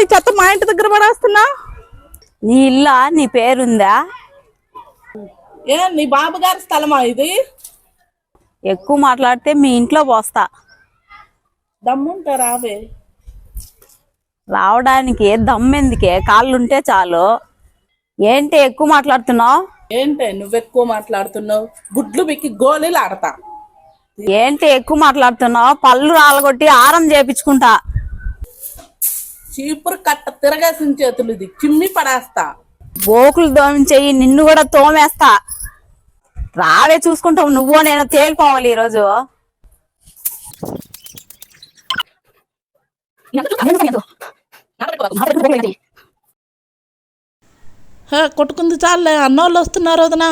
ఈ చెత్త మా ఇంటి దగ్గర పడేస్తున్నా? నీ ఇల్లా? నీ పేరుందా? ఏ నీ బాబు గారి స్థలమా ఇది? ఎక్కువ మాట్లాడితే మీ ఇంట్లో పోస్తా. దమ్ముంటే రావే. రావడానికి దమ్మెందుకే? కాళ్ళుంటే చాలు. ఏంటి ఎక్కువ మాట్లాడుతున్నావు? ఏంటే నువ్వు ఎక్కువ మాట్లాడుతున్నావు? గుడ్లు బిక్కి గోళీలు ఆడతా. ఏంటి ఎక్కువ మాట్లాడుతున్నావు? పళ్ళు రాలగొట్టి ఆరం చేపించుకుంటా. చీపురు కట్ట తిరగేసిన చేతులు ఇది. చిమ్మి పడేస్తా. బోకులు దోమించేయి నిన్ను కూడా తోమేస్తా. రావే చూసుకుంటావు నువ్వు నేను తేలిపోవాలి ఈరోజు. హే కొట్టుకుంది చాలే. అన్నోళ్ళు వస్తున్నారు వదనా.